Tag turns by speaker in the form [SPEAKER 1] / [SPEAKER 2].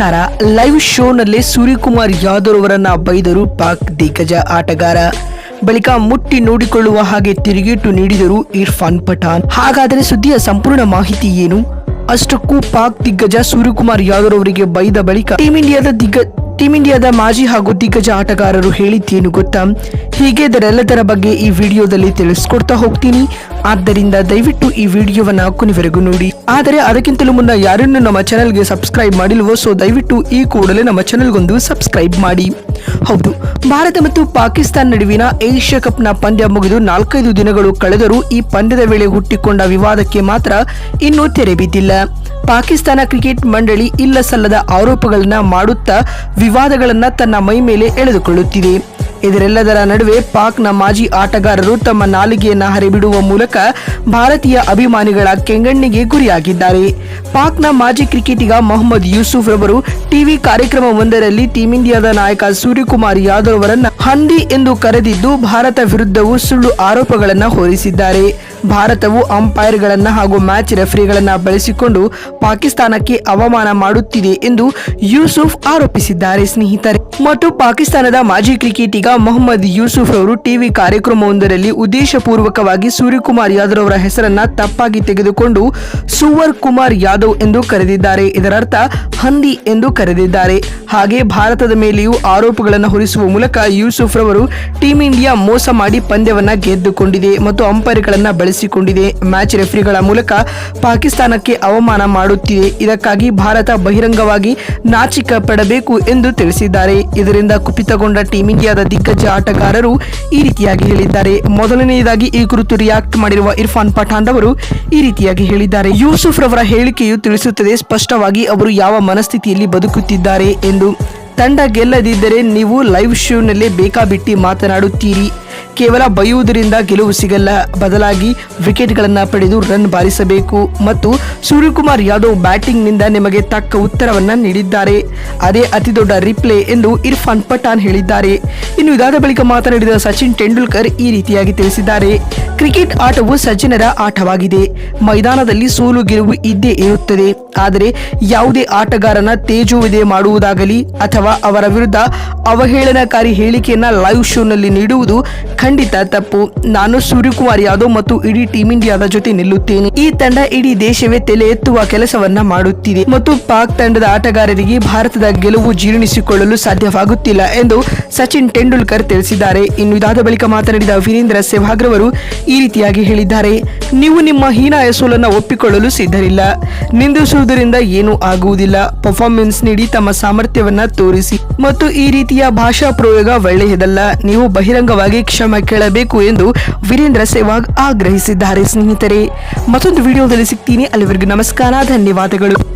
[SPEAKER 1] ಕಾರ ಲೈವ್ ಶೋನಲ್ಲಿ ಸೂರ್ಯಕುಮಾರ್ ಯಾದವ್ ಅವರನ್ನ ಬೈದರು ಪಾಕ್ ದಿಗ್ಗಜ ಆಟಗಾರ. ಬಳಿಕ ಮುಟ್ಟಿ ನೋಡಿಕೊಳ್ಳುವ ಹಾಗೆ ತಿರುಗೇಟು ನೀಡಿದರು ಇರ್ಫಾನ್ ಪಠಾನ್. ಹಾಗಾದರೆ ಸುದ್ದಿಯ ಸಂಪೂರ್ಣ ಮಾಹಿತಿ ಏನು? ಅಷ್ಟಕ್ಕೂ ಪಾಕ್ ದಿಗ್ಗಜ ಸೂರ್ಯಕುಮಾರ್ ಯಾದವ್ ಅವರಿಗೆ ಬೈದ ಬಳಿಕ ಟೀಂ ಇಂಡಿಯಾದ ದಿಗ್ಗ ಟೀಂ ಇಂಡಿಯಾದ ಮಾಜಿ ಹಾಗೂ ದಿಗ್ಗಜ ಆಟಗಾರರು ಹೇಳಿದ್ದೇನು ಗೊತ್ತಾ? ಹೀಗೆ ಇದರೆಲ್ಲದರ ಬಗ್ಗೆ ಈ ವಿಡಿಯೋದಲ್ಲಿ ತಿಳಿಸ್ಕೊಡ್ತಾ ಹೋಗ್ತೀನಿ. ಆದ್ದರಿಂದ ದಯವಿಟ್ಟು ಈ ವಿಡಿಯೋವನ್ನ ಕೊನೆವರೆಗೂ ನೋಡಿ. ಆದರೆ ಅದಕ್ಕಿಂತಲೂ ಮುನ್ನ ಯಾರನ್ನು ನಮ್ಮ ಚಾನೆಲ್ಗೆ ಸಬ್ಸ್ಕ್ರೈಬ್ ಮಾಡಿಲ್ವೋ ಸೊ ದಯವಿಟ್ಟು ಈ ಕೂಡಲೇ ನಮ್ಮ ಚಾನೆಲ್ಗೊಂದು ಸಬ್ಸ್ಕ್ರೈಬ್ ಮಾಡಿ. ಹೌದು, ಭಾರತ ಮತ್ತು ಪಾಕಿಸ್ತಾನ ನಡುವಿನ ಏಷ್ಯಾ ಕಪ್ನ ಪಂದ್ಯ ಮುಗಿದು ನಾಲ್ಕೈದು ದಿನಗಳು ಕಳೆದರೂ ಈ ಪಂದ್ಯದ ವೇಳೆ ಹುಟ್ಟಿಕೊಂಡ ವಿವಾದಕ್ಕೆ ಮಾತ್ರ ಇನ್ನೂ ತೆರೆ ಬಿದ್ದಿಲ್ಲ. ಪಾಕಿಸ್ತಾನ ಕ್ರಿಕೆಟ್ ಮಂಡಳಿ ಇಲ್ಲ ಸಲ್ಲದ ಆರೋಪಗಳನ್ನ ಮಾಡುತ್ತಾ ವಿವಾದಗಳನ್ನು ತನ್ನ ಮೈ ಮೇಲೆ ಎಳೆದುಕೊಳ್ಳುತ್ತಿದೆ. ಇದರೆಲ್ಲದರ ನಡುವೆ ಪಾಕ್ನ ಮಾಜಿ ಆಟಗಾರರು ತಮ್ಮ ನಾಲಿಗೆಯನ್ನ ಹರಿಬಿಡುವ ಮೂಲಕ ಭಾರತೀಯ ಅಭಿಮಾನಿಗಳ ಕೆಂಗಣ್ಣಿಗೆ ಗುರಿಯಾಗಿದ್ದಾರೆ. ಪಾಕ್ನ ಮಾಜಿ ಕ್ರಿಕೆಟಿಗ ಮೊಹಮ್ಮದ್ ಯೂಸುಫ್ ರವರು ಟಿವಿ ಕಾರ್ಯಕ್ರಮವೊಂದರಲ್ಲಿ ಟೀಂ ಇಂಡಿಯಾದ ನಾಯಕ ಸೂರ್ಯಕುಮಾರ್ ಯಾದವ್ ಅವರನ್ನು ಹಂದಿ ಎಂದು ಕರೆದಿದ್ದು, ಭಾರತ ವಿರುದ್ಧವೂ ಸುಳ್ಳು ಆರೋಪಗಳನ್ನು ಹೊರಿಸಿದ್ದಾರೆ. ಭಾರತವು ಅಂಪೈರ್ಗಳನ್ನು ಹಾಗೂ ಮ್ಯಾಚ್ ರೆಫರಿಗಳನ್ನು ಬಳಸಿಕೊಂಡು ಪಾಕಿಸ್ತಾನಕ್ಕೆ ಅವಮಾನ ಮಾಡುತ್ತಿದೆ ಎಂದು ಯೂಸುಫ್ ಆರೋಪಿಸಿದ್ದಾರೆ. ಸ್ನೇಹಿತರೆ, ಮತ್ತು ಪಾಕಿಸ್ತಾನದ ಮಾಜಿ ಕ್ರಿಕೆಟಿಗ ಮೊಹಮ್ಮದ್ ಯೂಸುಫ್ ಅವರು ಟಿವಿ ಕಾರ್ಯಕ್ರಮವೊಂದರಲ್ಲಿ ಉದ್ದೇಶಪೂರ್ವಕವಾಗಿ ಸೂರ್ಯಕುಮಾರ್ ಯಾದವ್ ಅವರ ಹೆಸರನ್ನ ತಪ್ಪಾಗಿ ತೆಗೆದುಕೊಂಡು ಸುವರ್ ಕುಮಾರ್ ಯಾದವ್ ಎಂದು ಕರೆದಿದ್ದಾರೆ. ಇದರರ್ಥ, ಹಂದಿ ಎಂದು ಕರೆದಿದ್ದಾರೆ. ಹಾಗೆ ಭಾರತದ ಮೇಲೆಯೂ ಆರೋಪಗಳನ್ನು ಹೊರಿಸುವ ಮೂಲಕ ಯೂಸುಫ್ ರವರು ಟೀಂ ಇಂಡಿಯಾ ಮೋಸ ಮಾಡಿ ಪಂದ್ಯವನ್ನ ಗೆದ್ದುಕೊಂಡಿದೆ ಮತ್ತು ಅಂಪೈರ್ಗಳನ್ನ ಬಳಸಿಕೊಂಡಿದೆ ಮ್ಯಾಚ್ ರೆಫರಿಗಳ ಮೂಲಕ ಪಾಕಿಸ್ತಾನಕ್ಕೆ ಅವಮಾನ ಮಾಡುತ್ತಿದೆ. ಇದಕ್ಕಾಗಿ ಭಾರತ ಬಹಿರಂಗವಾಗಿ ನಾಚಿಕ ಪಡಬೇಕು ಎಂದು ತಿಳಿಸಿದ್ದಾರೆ. ಇದರಿಂದ ಕುಪಿತಗೊಂಡ ಟೀಂ ಇಂಡಿಯಾದ ದಿಗ್ಗಜ ಆಟಗಾರರು ಈ ರೀತಿಯಾಗಿ ಹೇಳಿದ್ದಾರೆ. ಮೊದಲನೆಯದಾಗಿ ಈ ಕುರಿತು ರಿಯಾಕ್ಟ್ ಮಾಡಿರುವ ಇರ್ಫಾನ್ ಪಠಾನ್ ಅವರು ಈ ರೀತಿಯಾಗಿ ಹೇಳಿದ್ದಾರೆ. ಯೂಸುಫ್ ರವರ ಹೇಳಿಕೆಯು ತಿಳಿಸುತ್ತದೆ, ಸ್ಪಷ್ಟವಾಗಿ ಅವರು ಯಾವ ಮನಸ್ಥಿತಿಯಲ್ಲಿ ಬದುಕುತ್ತಿದ್ದಾರೆ ಎಂದು. ತಂಡ ಗೆಲ್ಲದಿದ್ದರೆ ನೀವು ಲೈವ್ ಶೋನಲ್ಲೇ ಬೇಕಾಬಿಟ್ಟಿ ಮಾತನಾಡುತ್ತೀರಿ. ಕೇವಲ ಬೈಯುವುದರಿಂದ ಗೆಲುವು ಸಿಗಲ್ಲ. ಬದಲಾಗಿ ವಿಕೆಟ್ಗಳನ್ನು ಪಡೆದು ರನ್ ಬಾರಿಸಬೇಕು. ಮತ್ತು ಸೂರ್ಯಕುಮಾರ್ ಯಾದವ್ ಬ್ಯಾಟಿಂಗ್ನಿಂದ ನಿಮಗೆ ತಕ್ಕ ಉತ್ತರವನ್ನು ನೀಡಿದ್ದಾರೆ. ಅದೇ ಅತಿ ದೊಡ್ಡ ರಿಪ್ಲೇ ಎಂದು ಇರ್ಫಾನ್ ಪಠಾಣ್ ಹೇಳಿದ್ದಾರೆ. ಇನ್ನು ಇದಾದ ಬಳಿಕ ಮಾತನಾಡಿದ ಸಚಿನ್ ತೆಂಡೂಲ್ಕರ್ ಈ ರೀತಿಯಾಗಿ ತಿಳಿಸಿದ್ದಾರೆ. ಕ್ರಿಕೆಟ್ ಆಟವು ಸಜ್ಜನರ ಆಟವಾಗಿದೆ. ಮೈದಾನದಲ್ಲಿ ಸೋಲು ಗೆಲುವು ಇದ್ದೇ ಇರುತ್ತದೆ. ಆದರೆ ಯಾವುದೇ ಆಟಗಾರನ ತೇಜೋವಿದೆ ಮಾಡುವುದಾಗಲಿ ಅಥವಾ ಅವರ ವಿರುದ್ಧ ಅವಹೇಳನಕಾರಿ ಹೇಳಿಕೆಯನ್ನ ಲೈವ್ ಶೋನಲ್ಲಿ ನೀಡುವುದು ಖಂಡಿತ ತಪ್ಪು. ನಾನು ಸೂರ್ಯಕುಮಾರ್ ಯಾದವ್ ಮತ್ತು ಇಡೀ ಟೀಂ ಇಂಡಿಯಾದ ಜೊತೆ ನಿಲ್ಲುತ್ತೇನೆ. ಈ ತಂಡ ಇಡೀ ದೇಶವೇ ತಲೆ ಎತ್ತುವ ಕೆಲಸವನ್ನ ಮಾಡುತ್ತಿದೆ. ಮತ್ತು ಪಾಕ್ ತಂಡದ ಆಟಗಾರರಿಗೆ ಭಾರತದ ಗೆಲುವು ಜೀರ್ಣಿಸಿಕೊಳ್ಳಲು ಸಾಧ್ಯವಾಗುತ್ತಿಲ್ಲ ಎಂದು ಸಚಿನ್ ತೆಂಡೂಲ್ಕರ್ ತಿಳಿಸಿದ್ದಾರೆ. ಇನ್ನು ಇದಾದ ಬಳಿಕ ಮಾತನಾಡಿದ ವೀರೇಂದ್ರ ಸೆಹ್ವಾಗ್ ರವರು ಈ ರೀತಿಯಾಗಿ ಹೇಳಿದ್ದಾರೆ. ನೀವು ನಿಮ್ಮ ಹೀನಾಯ ಸೋಲನ್ನು ಒಪ್ಪಿಕೊಳ್ಳಲು ಸಿದ್ಧರಿಲ್ಲ. ನಿಂದಿಸುವುದರಿಂದ ಏನೂ ಆಗುವುದಿಲ್ಲ. ಪರ್ಫಾರ್ಮೆನ್ಸ್ ನೀಡಿ ತಮ್ಮ ಸಾಮರ್ಥ್ಯವನ್ನ ತೋರಿಸಿ. ಮತ್ತು ಈ ರೀತಿಯ ಭಾಷಾ ಪ್ರಯೋಗ ಒಳ್ಳೆಯದಲ್ಲ. ನೀವು ಬಹಿರಂಗವಾಗಿ ಕ್ಷಮೆ ಕೇಳಬೇಕು ಎಂದು ವೀರೇಂದ್ರ ಸೆಹ್ವಾಗ್ ಆಗ್ರಹಿಸಿದ್ದಾರೆ ಸ್ನೇಹಿತರೆ. ಮತ್ತೊಂದು ವಿಡಿಯೋದಲ್ಲಿ ಸಿಗ್ತೀನಿ. ಅಲ್ಲಿವರೆಗೂ ನಮಸ್ಕಾರ. ಧನ್ಯವಾದಗಳು.